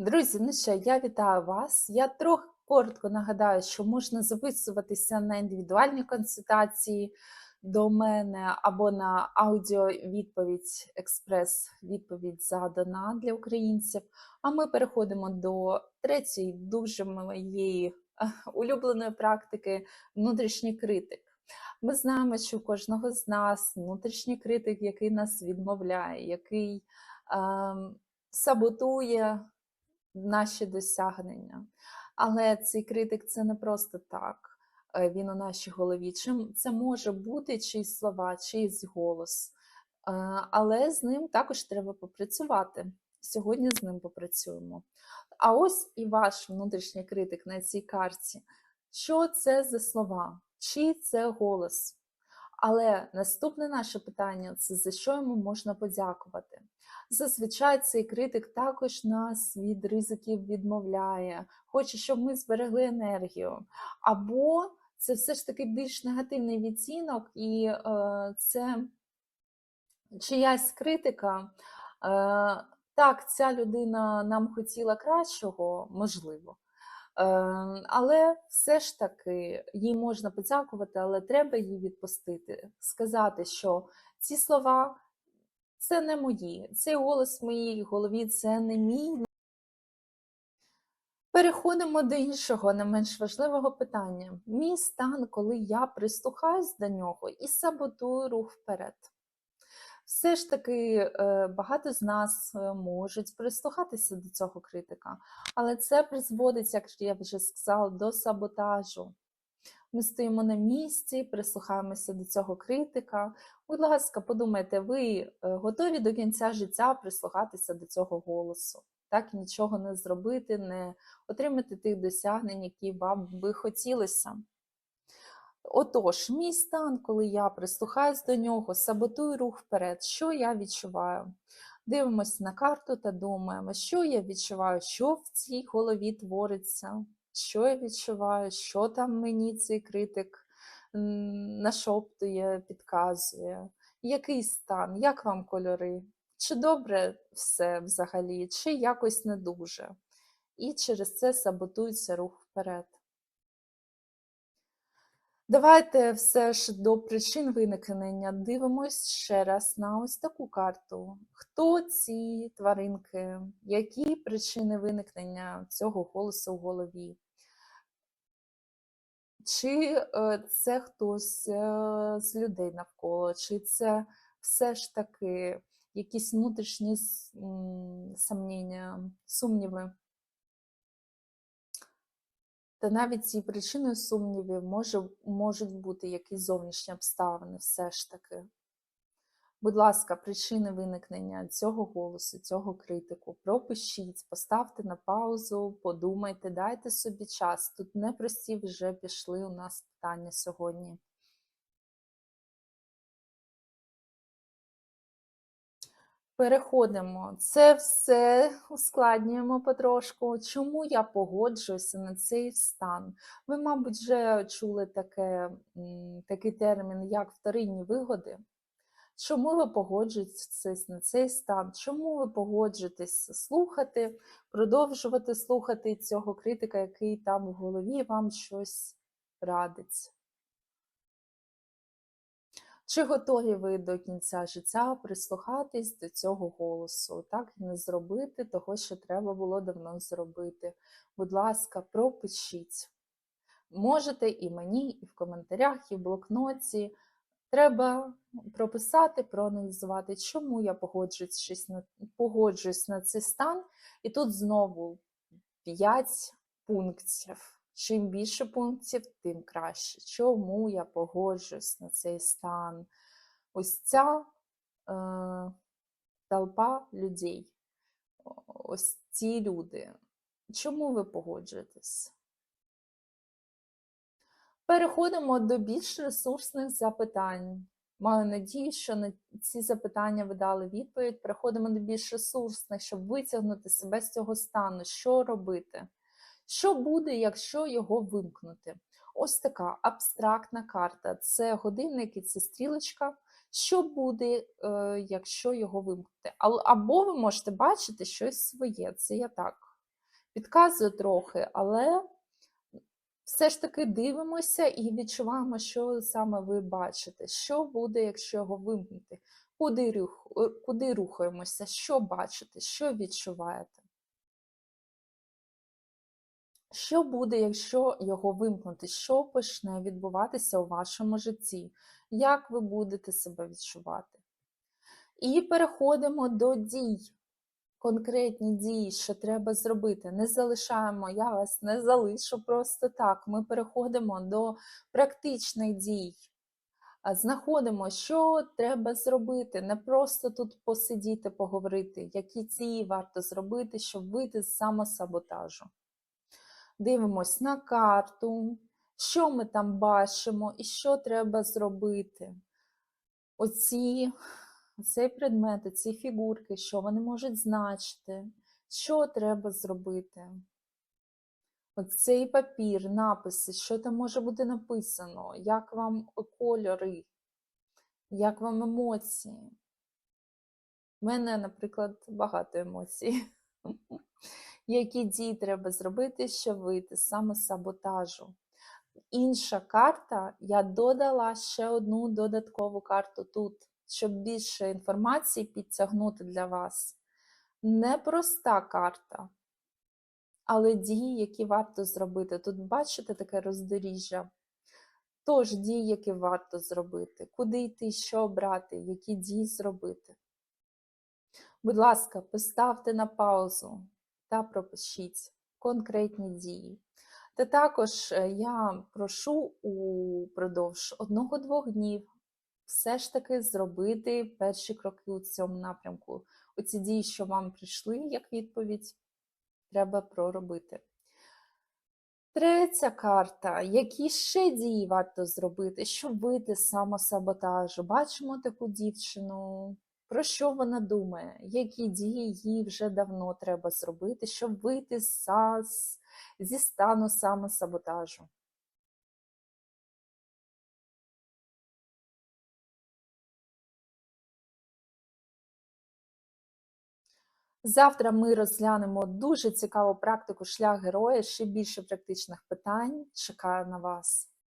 Друзі, ну що, я вітаю вас. Я трохи коротко нагадаю, що можна записуватися на індивідуальні консультації до мене або на аудіовідповідь експрес-відповідь задана для українців. А ми переходимо до третьої, дуже моєї е, улюбленої практики внутрішній критик. Ми знаємо, що у кожного з нас внутрішній критик, який нас відмовляє, який ем, саботує наші досягнення. Але цей критик це не просто так. е, Він у нашій голові. Чим це може бути чиїсь слова, чиїсь голос. Е, Але з ним також треба попрацювати. Сьогодні з ним попрацюємо. А ось і ваш внутрішній критик на цій карті. Що це за слова? Чий це голос? Але наступне наше питання це за що йому можна подякувати. Зазвичай цей критик також нас від ризиків відмовляє, хоче, щоб ми зберегли енергію. Або це все ж таки більш негативний відцінок, і е, це чиясь критика. Е, так, ця людина нам хотіла кращого, можливо. Е, Але все ж таки їй можна подякувати, але треба її відпустити, сказати, що ці слова це не мої, цей голос в моїй голові це не мій. Переходимо до іншого, не менш важливого питання. Мій стан, коли я прислухаюсь до нього і саботую рух вперед. Все ж таки е, багато з нас е, можуть прислухатися до цього критика, але це призводить, як я вже сказала, до саботажу. Ми стоїмо на місці, прислухаємося до цього критика. Будь ласка, подумайте, ви е, готові до кінця життя прислухатися до цього голосу, так нічого не зробити, не отримати тих досягнень, які вам би хотілося. Отож, мій стан, коли я прислухаюсь до нього, саботую рух вперед, що я відчуваю? Дивимося на карту та думаємо, що я відчуваю, що в цій голові твориться, що я відчуваю, що там мені цей критик нашоптує, підказує, який стан, як вам кольори, чи добре все взагалі, чи якось не дуже. І через це саботується рух вперед. Давайте все ж до причин виникнення дивимось ще раз на ось таку карту. Хто ці тваринки? Які причини виникнення цього голосу в голові? Чи е, це хтось е, з людей навколо, чи це все ж таки якісь внутрішні сумніви? Та навіть цією причиною сумнівів може, можуть бути якісь зовнішні обставини, все ж таки. Будь ласка, причини виникнення цього голосу, цього критику, пропишіть, поставте на паузу, подумайте, дайте собі час. Тут непрості вже пішли у нас питання сьогодні. Переходимо. Це все ускладнюємо потрошку. Чому я погоджуюся на цей стан? Ви, мабуть, вже чули таке, такий термін, як вторинні вигоди. Чому ви погоджуєтесь на цей стан? Чому ви погоджуєтесь слухати, продовжувати слухати цього критика, який там в голові вам щось радить? Чи готові ви до кінця життя прислухатись до цього голосу? Так не зробити того, що треба було давно зробити. Будь ласка, пропишіть. Можете і мені, і в коментарях, і в блокноті. Треба прописати, проаналізувати, чому я погоджуюсь на, погоджуюсь на цей стан. І тут знову 5 пунктів. Чим більше пунктів, тим краще. Чому я погоджуюсь на цей стан? Ось ця е, толпа людей, ось ці люди. Чому ви погоджуєтесь? Переходимо до більш ресурсних запитань. Маю надію, що на ці запитання ви дали відповідь. Переходимо до більш ресурсних, щоб витягнути себе з цього стану. Що робити? Що буде, якщо його вимкнути? Ось така абстрактна карта. Це годинник і це стрілочка. Що буде, е, якщо його вимкнути? Або ви можете бачити щось своє. Це я так Підказую трохи, але все ж таки дивимося і відчуваємо, що саме ви бачите. Що буде, якщо його вимкнути? Куди, рух, куди рухаємося? Що бачите? Що відчуваєте? Що буде, якщо його вимкнути? Що почне відбуватися у вашому житті? Як ви будете себе відчувати? І переходимо до дій. Конкретні дії, що треба зробити. Не залишаємо, я вас не залишу просто так. Ми переходимо до практичних дій. Знаходимо, що треба зробити, не просто тут посидіти, поговорити, які дії варто зробити, щоб вийти з самосаботажу. Дивимось на карту, що ми там бачимо і що треба зробити. Оці, цей предмет, ці фігурки, що вони можуть значити, що треба зробити. Оцей папір, написи, що там може бути написано, як вам кольори, як вам емоції. У мене, наприклад, багато емоцій. Які дії треба зробити, щоб вийти з самосаботажу? Інша карта, я додала ще одну додаткову карту тут, щоб більше інформації підтягнути для вас. Непроста карта, але дії, які варто зробити. Тут бачите таке роздоріжжя. Тож дії, які варто зробити, куди йти, що обрати, які дії зробити. Будь ласка, поставте на паузу та пропишіть конкретні дії. Та також е, я прошу упродовж одного-двох днів все ж таки зробити перші кроки у цьому напрямку. Оці дії, що вам прийшли як відповідь, треба проробити. Третя карта. Які ще дії варто зробити, щоб вийти з самосаботажу? Бачимо таку дівчину. Про що вона думає? Які дії їй вже давно треба зробити, щоб вийти зі стану самосаботажу? Завтра ми розглянемо дуже цікаву практику шлях героя, ще більше практичних питань. Чекаю на вас.